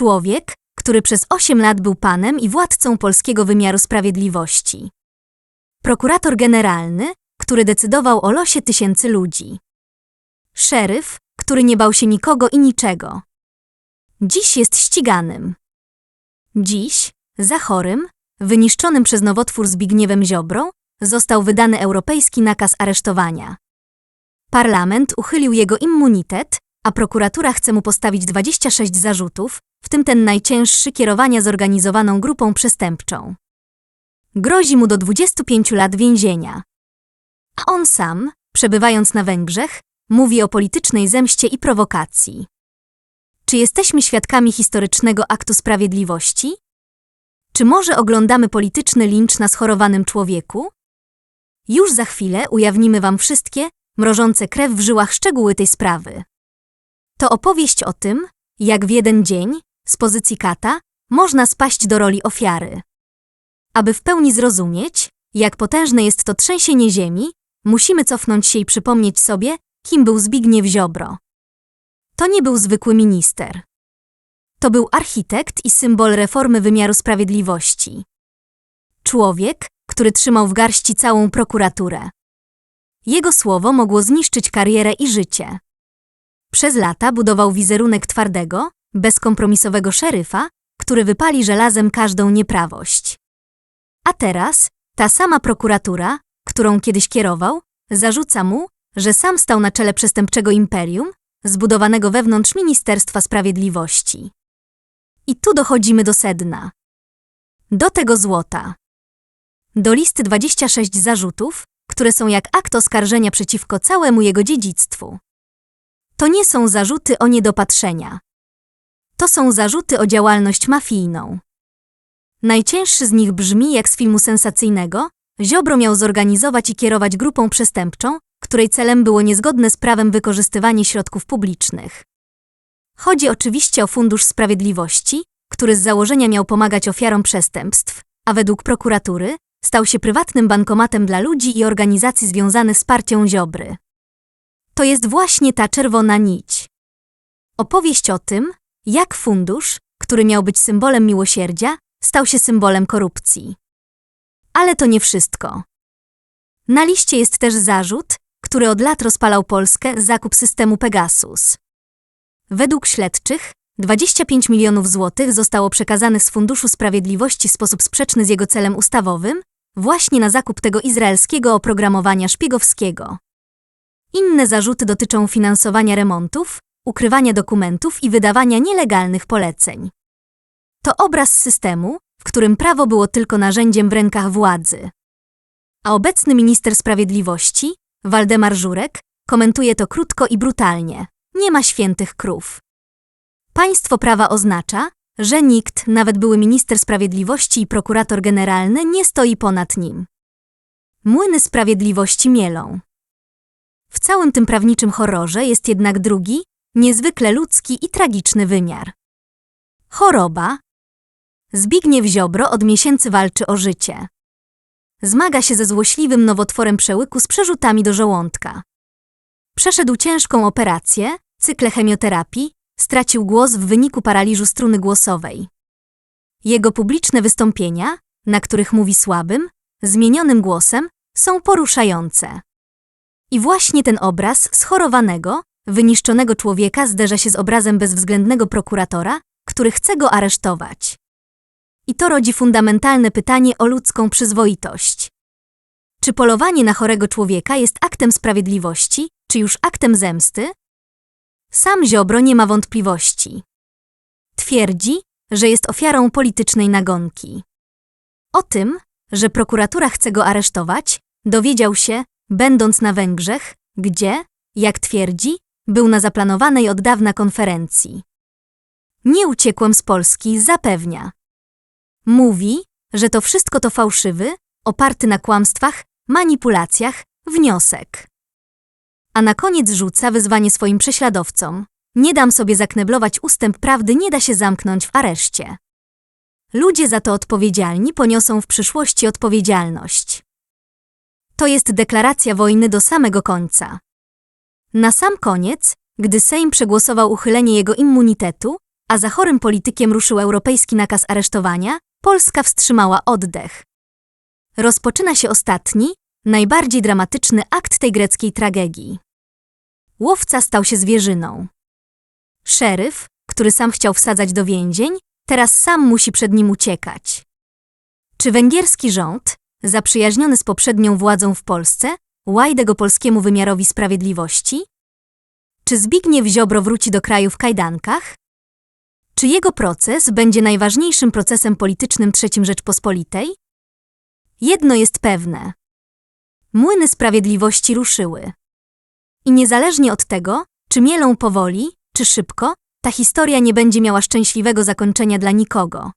Człowiek, który przez 8 lat był panem i władcą polskiego wymiaru sprawiedliwości. Prokurator generalny, który decydował o losie tysięcy ludzi. Szeryf, który nie bał się nikogo i niczego. Dziś jest ściganym. Dziś, za chorym, wyniszczonym przez nowotwór Zbigniewem Ziobrą, został wydany europejski nakaz aresztowania. Parlament uchylił jego immunitet, a prokuratura chce mu postawić 26 zarzutów, w tym ten najcięższy kierowania zorganizowaną grupą przestępczą. Grozi mu do 25 lat więzienia. A on sam, przebywając na Węgrzech, mówi o politycznej zemście i prowokacji. Czy jesteśmy świadkami historycznego aktu sprawiedliwości? Czy może oglądamy polityczny lincz na schorowanym człowieku? Już za chwilę ujawnimy Wam wszystkie, mrożące krew w żyłach szczegóły tej sprawy. To opowieść o tym, jak w jeden dzień, z pozycji kata, można spaść do roli ofiary. Aby w pełni zrozumieć, jak potężne jest to trzęsienie ziemi, musimy cofnąć się i przypomnieć sobie, kim był Zbigniew Ziobro. To nie był zwykły minister. To był architekt i symbol reformy wymiaru sprawiedliwości. Człowiek, który trzymał w garści całą prokuraturę. Jego słowo mogło zniszczyć karierę i życie. Przez lata budował wizerunek twardego, bezkompromisowego szeryfa, który wypali żelazem każdą nieprawość. A teraz ta sama prokuratura, którą kiedyś kierował, zarzuca mu, że sam stał na czele przestępczego imperium, zbudowanego wewnątrz Ministerstwa Sprawiedliwości. I tu dochodzimy do sedna. Do tego złota. Do listy 26 zarzutów, które są jak akt oskarżenia przeciwko całemu jego dziedzictwu. To nie są zarzuty o niedopatrzenia. To są zarzuty o działalność mafijną. Najcięższy z nich brzmi jak z filmu sensacyjnego. Ziobro miał zorganizować i kierować grupą przestępczą, której celem było niezgodne z prawem wykorzystywanie środków publicznych. Chodzi oczywiście o Fundusz Sprawiedliwości, który z założenia miał pomagać ofiarom przestępstw, a według prokuratury stał się prywatnym bankomatem dla ludzi i organizacji związanych z partią Ziobry. To jest właśnie ta czerwona nić. Opowieść o tym, jak fundusz, który miał być symbolem miłosierdzia, stał się symbolem korupcji. Ale to nie wszystko. Na liście jest też zarzut, który od lat rozpalał Polskę, zakup systemu Pegasus. Według śledczych 25 milionów złotych zostało przekazanych z Funduszu Sprawiedliwości w sposób sprzeczny z jego celem ustawowym, właśnie na zakup tego izraelskiego oprogramowania szpiegowskiego. Inne zarzuty dotyczą finansowania remontów, ukrywania dokumentów i wydawania nielegalnych poleceń. To obraz systemu, w którym prawo było tylko narzędziem w rękach władzy. A obecny minister sprawiedliwości, Waldemar Żurek, komentuje to krótko i brutalnie. Nie ma świętych krów. Państwo prawa oznacza, że nikt, nawet były minister sprawiedliwości i prokurator generalny, nie stoi ponad nim. Młyny sprawiedliwości mielą. W całym tym prawniczym horrorze jest jednak drugi, niezwykle ludzki i tragiczny wymiar. Choroba. Zbigniew Ziobro od miesięcy walczy o życie. Zmaga się ze złośliwym nowotworem przełyku z przerzutami do żołądka. Przeszedł ciężką operację, cykle chemioterapii, stracił głos w wyniku paraliżu struny głosowej. Jego publiczne wystąpienia, na których mówi słabym, zmienionym głosem, są poruszające. I właśnie ten obraz schorowanego, wyniszczonego człowieka zderza się z obrazem bezwzględnego prokuratora, który chce go aresztować. I to rodzi fundamentalne pytanie o ludzką przyzwoitość. Czy polowanie na chorego człowieka jest aktem sprawiedliwości, czy już aktem zemsty? Sam Ziobro nie ma wątpliwości. Twierdzi, że jest ofiarą politycznej nagonki. O tym, że prokuratura chce go aresztować, dowiedział się, będąc na Węgrzech, gdzie, jak twierdzi, był na zaplanowanej od dawna konferencji. Nie uciekłem z Polski, zapewnia. Mówi, że to wszystko to fałszywy, oparty na kłamstwach, manipulacjach, wniosek. A na koniec rzuca wyzwanie swoim prześladowcom. Nie dam sobie zakneblować ustęp prawdy, nie da się zamknąć w areszcie. Ludzie za to odpowiedzialni poniosą w przyszłości odpowiedzialność. To jest deklaracja wojny do samego końca. Na sam koniec, gdy Sejm przegłosował uchylenie jego immunitetu, a za chorym politykiem ruszył europejski nakaz aresztowania, Polska wstrzymała oddech. Rozpoczyna się ostatni, najbardziej dramatyczny akt tej greckiej tragedii. Łowca stał się zwierzyną. Szeryf, który sam chciał wsadzać do więzień, teraz sam musi przed nim uciekać. Czy węgierski rząd, zaprzyjaźniony z poprzednią władzą w Polsce, łajde go polskiemu wymiarowi sprawiedliwości? Czy Zbigniew Ziobro wróci do kraju w kajdankach? Czy jego proces będzie najważniejszym procesem politycznym III Rzeczpospolitej? Jedno jest pewne. Młyny sprawiedliwości ruszyły. I niezależnie od tego, czy mielą powoli, czy szybko, ta historia nie będzie miała szczęśliwego zakończenia dla nikogo.